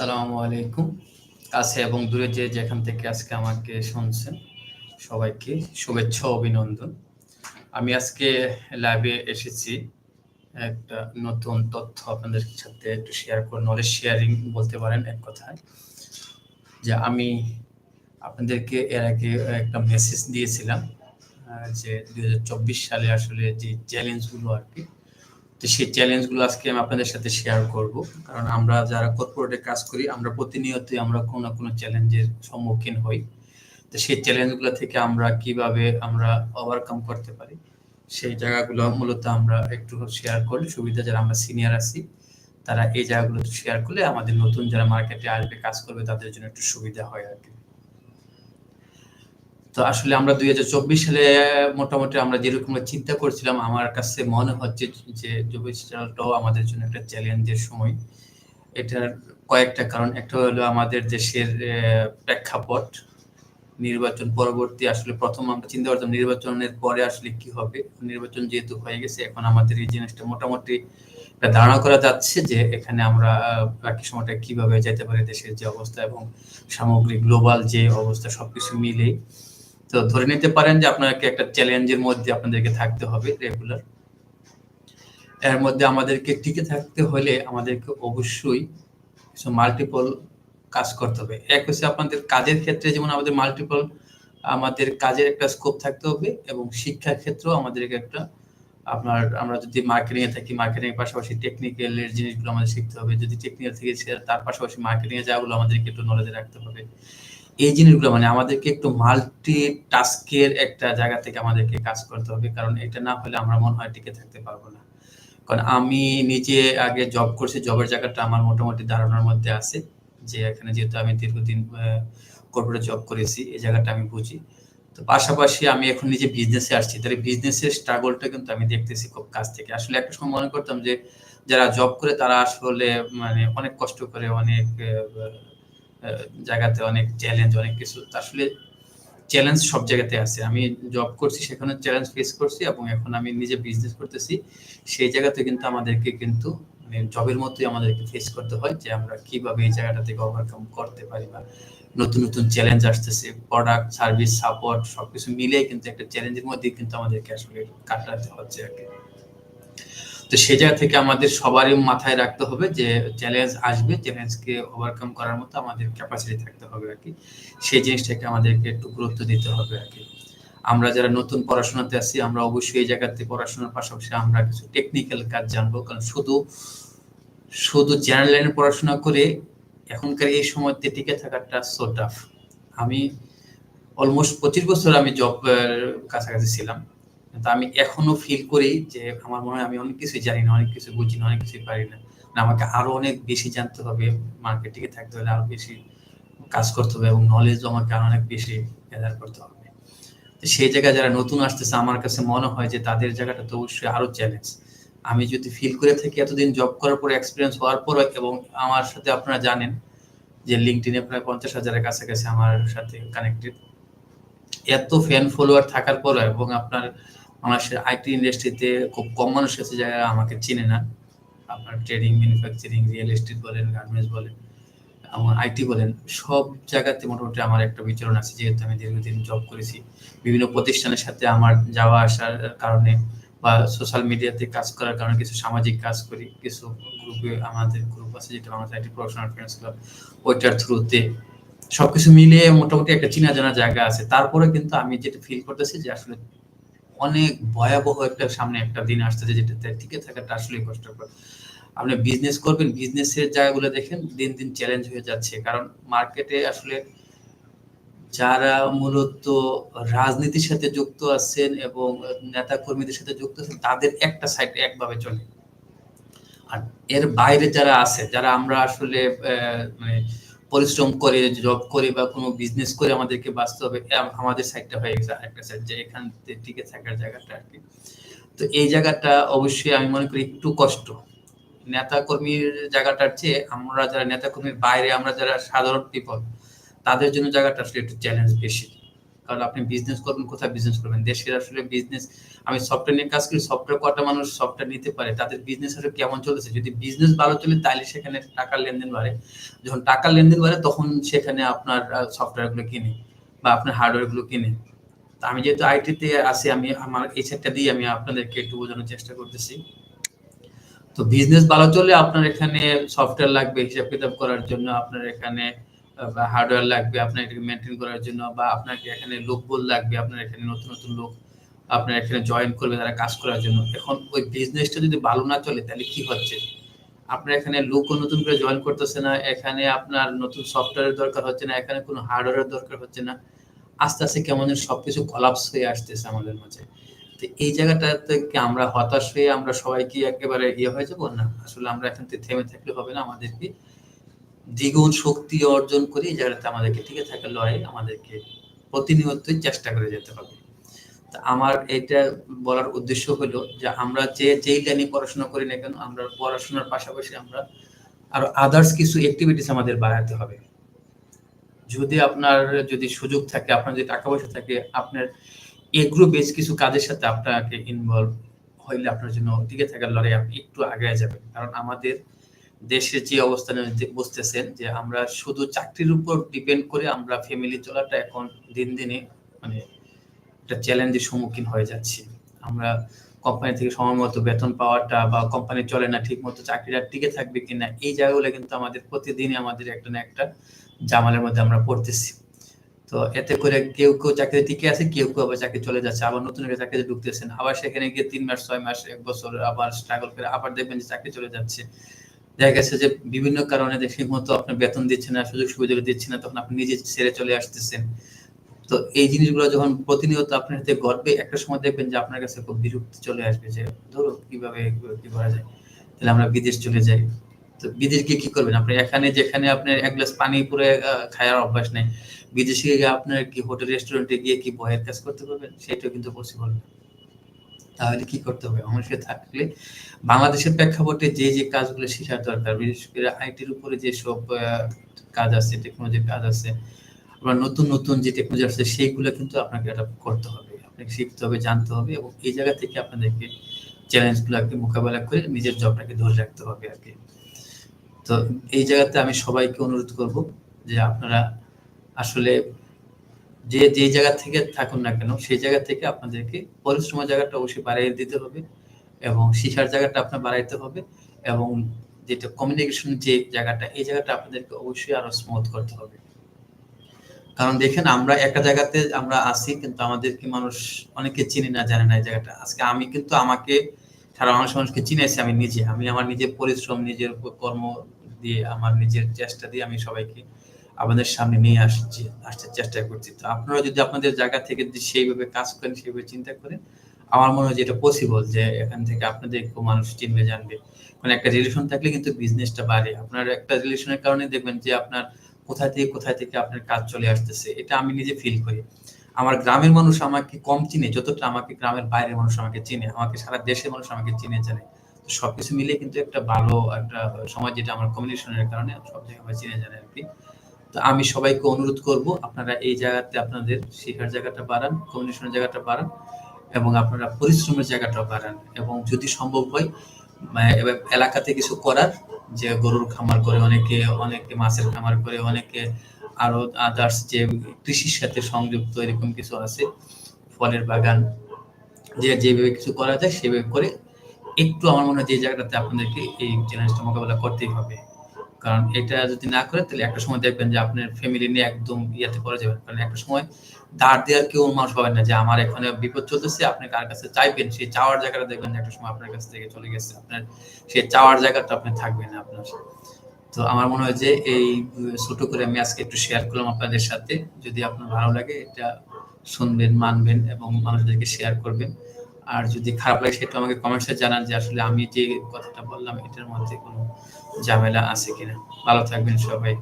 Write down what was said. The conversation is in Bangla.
সালামু আলাইকুম। কাছে এবং দূরে যে যেখান থেকে আজকে আমাকে শুনছেন সবাইকে শুভেচ্ছা, অভিনন্দন। আমি আজকে লাইভে এসেছি একটা নতুন তথ্য আপনাদের সাথে একটু শেয়ার করে নলেজ শেয়ারিং বলতে পারেন এক কথায়। যে আমি আপনাদেরকে এর আগে একটা মেসেজ দিয়েছিলাম যে দুই হাজার চব্বিশ সালে আসলে যে চ্যালেঞ্জগুলো আর কি তো সেই চ্যালেঞ্জগুলো আজকে আমি আপনাদের সাথে শেয়ার করব। কারণ আমরা যারা কর্পোরেটে কাজ করি, আমরা প্রতিনিয়তই আমরা কোনো না কোনো চ্যালেঞ্জের সম্মুখীন হই। তো সেই চ্যালেঞ্জগুলো থেকে আমরা কীভাবে আমরা ওভারকাম করতে পারি, সেই জায়গাগুলো মূলত আমরা একটু শেয়ার করলে সুবিধা যারা আমরা সিনিয়র আছি, তারা এই জায়গাগুলো শেয়ার করলে আমাদের নতুন যারা মার্কেটে আসবে, কাজ করবে, তাদের জন্য একটু সুবিধা হয় আর কি। তো আসলে আমরা দুই হাজার চব্বিশ সালে মোটামুটি আমরা যেরকম চিন্তা করছিলাম, আমার কাছে মনে হচ্ছে যে চব্বিশ সালটাও আমাদের জন্য একটা চ্যালেঞ্জের সময়। এটার কয়েকটা কারণ, একটা হলো আমাদের দেশের প্রেক্ষাপট নির্বাচন পরবর্তী আসলে প্রথম আমরা চিন্তা করতাম নির্বাচনের পরে আসলে কি হবে। নির্বাচন যেহেতু হয়ে গেছে, এখন আমাদের এই জিনিসটা মোটামুটি ধারণা করা যাচ্ছে যে এখানে আমরা বাকি সময়টা কীভাবে যেতে পারি দেশের যে অবস্থা এবং সামগ্রিক গ্লোবাল যে অবস্থা সবকিছু মিলেই। তো ধরে নিতে পারেন যে আপনাকে একটা চ্যালেঞ্জের মধ্যে আপনাদেরকে থাকতে হবে রেগুলার এর মধ্যে আমাদেরকে টিকে থাকতে হলে আমাদেরকে অবশ্যই কিছু মাল্টিপল কাজ করতে হবে। এক হচ্ছে আপনাদের কাজের ক্ষেত্রে যেমন আমাদের মাল্টিপল আমাদের কাজের একটা স্কোপ থাকতে হবে এবং শিক্ষার ক্ষেত্রেও আমাদেরকে একটা আপনার, আমরা যদি মার্কেটিং এ থাকি মার্কেটিং এর পাশাপাশি টেকনিক্যাল এর জিনিসগুলো আমাদের শিখতে হবে। যদি টেকনিক্যাল থেকে তার পাশাপাশি মার্কেটিং এ যাগুলো আমাদেরকে একটু নলেজে রাখতে হবে। এই জিনিসগুলো মানে আমাদেরকে একটু মাল্টি টাস্কের একটা জায়গা থেকে আমাদেরকে কাজ করতে হবে, কারণ এটা না হলে আমরা মনে হয় টিকে থাকতে পারব না। কারণ আমি নিজে আগে জব করছি জবের জায়গাটা আমার মোটামুটি ধারণার মধ্যে আছে যে এখানে যেহেতু আমি দীর্ঘদিন কর্পোরেট জব করেছি, এই জায়গাটা আমি বুঝি। তো পাশাপাশি আমি এখন নিজে বিজনেসে আসছি, তাহলে বিজনেসের স্ট্রাগলটা কিন্তু আমি দেখতেছি খুব কাছ থেকে। আসলে একটা সময় মনে করতাম যে, যারা জব করে তারা আসলে মানে অনেক কষ্ট করে, অনেক জায়গাতে অনেক চ্যালেঞ্জ অনেক কিছু। আসলে চ্যালেঞ্জ সব জায়গাতে আছে। আমি জব করছি, সেখানে চ্যালেঞ্জ ফেস করছি এবং এখন আমি নিজে বিজনেস করতেছি। সেই জায়গাতে কিন্তু আমাদেরকে কিন্তু মানে জবের মতোই আমাদেরকে ফেস করতে হয় যে আমরা কীভাবে এই জায়গাটা থেকে ওভারকাম করতে পারি বা নতুন নতুন চ্যালেঞ্জ আসতেছে। প্রোডাক্ট সার্ভিস সাপোর্ট সবকিছু মিলিয়ে কিন্তু একটা চ্যালেঞ্জের মধ্যে কিন্তু আমাদেরকে আসলে কাটাতে হচ্ছে আর কি। তো সে জায়গা থেকে আমাদের সবারই মাথায় রাখতে হবে যে চ্যালেঞ্জ আসবে চ্যালেঞ্জকে ওভারকাম করার মতো আমাদের ক্যাপাসিটি থাকতে হবে আর কি। সেই জিনিসটাকে আমাদেরকে একটু গুরুত্ব দিতে হবে আর কি। আমরা যারা নতুন পড়াশোনাতে আছি, আমরা অবশ্যই এই জায়গাতে পড়াশোনার পাশাপাশি আমরা কিছু টেকনিক্যাল কাজ জানব। কারণ শুধু শুধু জেনারেল লাইনে পড়াশোনা করে এখনকার এই সময়তে টিকে থাকাটা সো টাফ আমি অলমোস্ট পঁচিশ বছর আমি জব কাছাকাছি ছিলাম। কিন্তু আমি এখনও ফিল করি যে আমার মনে হয় আমি অনেক কিছু জানি না, অনেক কিছু বুঝি না, অনেক কিছু পারি না। আমাকে আরও অনেক বেশি জানতে হবে মার্কেটিংয়ে থাকতে হলে আরও বেশি কাজ করতে হবে এবং নলেজও আমাকে আরও অনেক বেশি গ্যাদার করতে হবে। তো সেই জায়গায় যারা নতুন আসতেছে, আমার কাছে মনে হয় যে তাদের জায়গাটা তো অবশ্যই আরও চ্যালেঞ্জ আমি যদি ফিল করে থাকি এতদিন জব করার পর এক্সপিরিয়েন্স হওয়ার পর এবং আমার সাথে আপনারা জানেন যে লিঙ্কডিনে প্রায় পঞ্চাশ হাজারের কাছাকাছি আমার সাথে কানেক্টেড এত ফ্যান ফলোয়ার থাকার পর এবং আপনার বাংলাদেশের আইটি ইন্ডাস্ট্রিতে খুব কম মানুষ আছে যারা আমাকে চিনে না। আপনার ট্রেডিং ম্যানুফ্যাকচারিং রিয়েল এস্টেট বলেন গার্মেন্টস বলেন, আমার আইটি বলেন, সব জায়গাতে মোটামুটি আমার একটা বিচরণ আছে, যেহেতু আমি দীর্ঘদিন জব করেছি। বিভিন্ন প্রতিষ্ঠানের সাথে আমার যাওয়া আসার কারণে বা সোশ্যাল মিডিয়াতে কাজ করার কারণে কিছু সামাজিক কাজ করি, কিছু গ্রুপে আমাদের গ্রুপ আছে, যেটা Bangladesh IT professional friends club ওইটার থ্রুতে সবকিছু মিলিয়ে মোটামুটি একটা চিনা জানা জায়গা আছে। তারপরে কিন্তু আমি যেটা ফিল করতেছি যে আসলে অনেক ভয়াবহ একটা সামনে একটা দিন আসতেছে যেটাতে টিকে থাকাটা আসলেই কষ্টকর। আপনি বিজনেস করবেন বিজনেসের জায়গাগুলো দেখেন, দিন দিন চ্যালেঞ্জ হয়ে যাচ্ছে। কারণ মার্কেটে আসলে যারা মূলত রাজনীতির সাথে যুক্ত আছেন এবং নেতা কর্মীদের সাথে যুক্ত আছেন, তাদের একটা সাইড একভাবে চলে। আর এর বাইরে যারা আছে, যারা আমরা আসলে মানে পরিশ্রম করে জব করে বা কোনো বিজনেস করে আমাদেরকে বাঁচতে হবে আমাদের সাইডটা হয়ে গেছে একটা সাইড যে এখান থেকে থাকার জায়গাটা আর কি তো এই জায়গাটা অবশ্যই আমি মনে করি একটু কষ্ট। নেতা কর্মীর জায়গাটার চেয়ে আমরা যারা নেতা কর্মীর বাইরে, আমরা যারা সাধারণ পিপল তাদের জন্য জায়গাটা আসলে একটু চ্যালেঞ্জ বেশি। কারণ আপনি বিজনেস করবেন, কোথায় বিজনেস করবেন? দেশের আসলে বিজনেস আমি সফটওয়্যার নিয়ে কাজ করি সফটওয়্যার কটা মানুষ সফটওয়্যার নিতে পারে, তাদের বিজনেস আসলে কেমন চলতেছে? যদি বিজনেস ভালো চলে তাহলে সেখানে টাকার লেনদেন বাড়ে। যখন টাকার লেনদেন বাড়ে, তখন সেখানে আপনার সফটওয়্যারগুলো কিনে বা আপনার হার্ডওয়্যারগুলো কিনে। তা আমি যেহেতু আইটিতে আছি, আমি আমার এই সেটটা দিয়ে আমি আপনাদেরকে একটু বোঝানোর চেষ্টা করতেছি। তো বিজনেস ভালো চলে, আপনার এখানে সফটওয়্যার লাগবে হিসাব কিতাব করার জন্য আপনার এখানে হার্ডওয়্যার লাগবে আপনার এটাকে মেনটেন করার জন্য বা আপনাকে এখানে লোক বল লাগবে, আপনার এখানে নতুন নতুন লোক আপনার এখানে জয়েন করবে তারা কাজ করার জন্য। এখন ওই বিজনেসটা যদি ভালো না চলে, তাহলে কি হচ্ছে? আপনার এখানে লোকও নতুন করে জয়েন করতেছে না, এখানে আপনার নতুন সফটওয়্যারের দরকার হচ্ছে না, এখানে কোনো হার্ডওয়্যারের দরকার হচ্ছে না। আস্তে আস্তে কেমন সবকিছু কলাপস হয়ে আসতেছে আমাদের মাঝে। তো এই জায়গাটা থেকে আমরা হতাশ হয়ে আমরা সবাই কি একেবারে ইয়ে হয়ে যাব? না, আসলে আমরা এখান থেকে থেমে থাকলে হবে না আমাদেরকে দ্বিগুণ শক্তি অর্জন করে, এই আমাদেরকে টিকে থাকার লড়াই আমাদেরকে প্রতিনিয়তই চেষ্টা করে যেতে হবে। তা আমার এটা বলার উদ্দেশ্য হলো যে আমরা যে, যেই লাইনে পড়াশোনা করি না কেন, আমরা পড়াশোনার পাশাপাশি আমরা আরও আদার্স কিছু অ্যাক্টিভিটিস আমাদের বাড়াতে হবে। যদি আপনার যদি সুযোগ থাকে, আপনার যদি টাকা পয়সা থাকে, আপনার এগ্রো বেস কিছু কাজের সাথে আপনাকে ইনভলভ হইলে আপনার জন্য টিকে থাকার লড়াই আপনি একটু আগে যাবেন কারণ আমাদের দেশের যে অবস্থানে বুঝতেছেন যে আমরা শুধু চাকরির উপর ডিপেন্ড করে আমরা ফ্যামিলি চলাটা এখন দিন দিনে মানে একটা চ্যালেঞ্জের সম্মুখীন হয়ে যাচ্ছি। আমরা কোম্পানি থেকে সময় মতো বেতন পাওয়াটা বা কোম্পানি চলে না ঠিক মতো চাকরিটা টিকে থাকবে কিনা, এই জায়গাগুলো কিন্তু আমাদের প্রতিদিনই আমাদের একটা না একটা জামালের মধ্যে আমরা পড়তেছি। তো এতে করে কেউ কেউ চাকরি টিকে আছে, কেউ কেউ আবার চাকরি চলে যাচ্ছে, আবার নতুন একটা চাকরিতে ঢুকতেছেন, আবার সেখানে গিয়ে তিন মাস, ছয় মাস, এক বছর আবার স্ট্রাগল করে আবার দেখবেন যে চাকরি চলে যাচ্ছে। দেখা গেছে যে বিভিন্ন কারণে ঠিক মতো আপনার বেতন দিচ্ছে না সুযোগ সুবিধা দিচ্ছে না, তখন আপনি নিজে ছেড়ে চলে আসতেছেন। তো এই জিনিসগুলো যখন প্রতিনিয়ত আপনার হাতে ঘটবে একটা সময় দেখবেন যে আপনার কাছে খুব বিরক্তি চলে আসবে যে, ধরো, কীভাবে কি করা যায়? তাহলে আমরা বিদেশ চলে যাই। তো বিদেশ গিয়ে কি করবেন? আপনি এখানে, যেখানে আপনার এক গ্লাস পানি পুরো খাওয়ার অভ্যাস নেই। বিদেশে গিয়ে আপনার কি হোটেল, রেস্টুরেন্টে গিয়ে কি বয়ের কাজ করতে পারবেন? সেটাও কিন্তু পসিবল না। তাহলে কি করতে হবে? মানুষের থাকলে বাংলাদেশের প্রেক্ষাপটে যে যে কাজগুলো শেখার দরকার, বিশেষ করে আইটির উপরে যে সব কাজ আছে টেকনোলজির কাজ আছে, আবার নতুন নতুন যে টেকনোলজি আছে সেইগুলো কিন্তু আপনাকে এটা করতে হবে। আপনাকে শিখতে হবে, জানতে হবে এবং এই জায়গা থেকে আপনাদেরকে চ্যালেঞ্জগুলোকে মোকাবেলা করে নিজের জবটাকে ধরে রাখতে হবে আর কি। তো এই জায়গাতে আমি সবাইকে অনুরোধ করব যে আপনারা আসলে যে যে জায়গা থেকে থাকুন না কেন, সেই জায়গা থেকে আপনাদেরকে পরিশ্রমের জায়গাটা অবশ্যই বাড়িয়ে দিতে হবে এবং শিক্ষার জায়গাটা আপনার বাড়াইতে হবে এবং যেটা কমিউনিকেশন যে জায়গাটা, এই জায়গাটা আপনাদেরকে অবশ্যই আরও স্মুথ করতে হবে। কারণ দেখেন, আমরা একটা জায়গাতে আমরা আসি কিন্তু আমাদেরকে মানুষ অনেকে চিনি না, জানে না এই জায়গাটা। আজকে আমি কিন্তু আমাকে সারা মানুষ মানুষকে চিনেছি আমি নিজে। আমি আমার নিজের পরিশ্রম, নিজের কর্ম দিয়ে, আমার নিজের চেষ্টা দিয়ে আমি সবাইকে আপনাদের সামনে নিয়ে আসছি আসতে চেষ্টা করছি। তো আপনারা যদি আপনাদের জায়গা থেকে যদি সেইভাবে কাজ করেন, সেইভাবে চিন্তা করেন, আমার মনে হয় যে এটা পসিবল যে এখান থেকে আপনাদের মানুষ চিনবে, জানবে। মানে একটা রিলেশন থাকলে কিন্তু বিজনেসটা বাড়ে। আপনার একটা রিলেশনের কারণে দেখবেন যে আপনার কোথায় থেকে কোথায় থেকে আপনার কাজ চলে আসতেছে। এটা আমি নিজে ফিল করি। আমার গ্রামের মানুষ আমাকে কম চিনে, যতটা আমাকে গ্রামের বাইরের মানুষ আমাকে চিনে, আমাকে সারা দেশের মানুষ আমাকে চিনে, জানে। সবকিছু মিলে কিন্তু একটা ভালো একটা সমাজ যেটা আমার কমিউনিকেশনের কারণে সব জায়গায় চিনে, জানে আর কি। তো আমি সবাইকে অনুরোধ করব, আপনারা এই জায়গাতে আপনাদের শেখার জায়গাটা বাড়ান কমিউনিকেশনের জায়গাটা বাড়ান এবং আপনারা পরিশ্রমের জায়গাটা বাড়ান এবং যদি সম্ভব হয় এলাকাতে কিছু করার, যে গরুর খামার করে অনেকে অনেকে মাছের খামার করে, অনেকে আরও আদার্স যে কৃষির সাথে সংযুক্ত এরকম কিছু আছে, ফলের বাগান, যে যেভাবে কিছু করা যায় সেভাবে করে একটু আমার মনে হয় যে জায়গাটাতে আপনাদেরকে এই চ্যালেঞ্জটা মোকাবেলা করতেই হবে। কারণ এটা যদি না করে, তাহলে একটা সময় দেখবেন যে আপনার ফ্যামিলি নিয়ে একদম ইয়াতে পড়ে যাবেন। কারণ একটা সময় ধার দেওয়ার কেউ মানুষ পাবেন না যে আমার এখানে বিপদ চলতেছে, আপনি কার কাছে চাইবেন? সেই চাওয়ার জায়গাটা দেখবেন একটা সময় আপনার কাছ থেকে চলে গেছে। আপনার সেই চাওয়ার জায়গাটা আপনি থাকবেন না আপনার। তো আমার মনে হয় যে এই, ছোট করে আমি আজকে একটু শেয়ার করলাম আপনাদের সাথে। যদি আপনার ভালো লাগে, এটা শুনবেন, মানবেন এবং মানুষদেরকে শেয়ার করবেন। আর যদি খারাপ লাগে সেটা আমাকে কমেন্টসে জানান যে আসলে আমি যে কথাটা বললাম এটার মধ্যে কোনো ঝামেলা আছে কিনা। ভালো থাকবেন সবাই।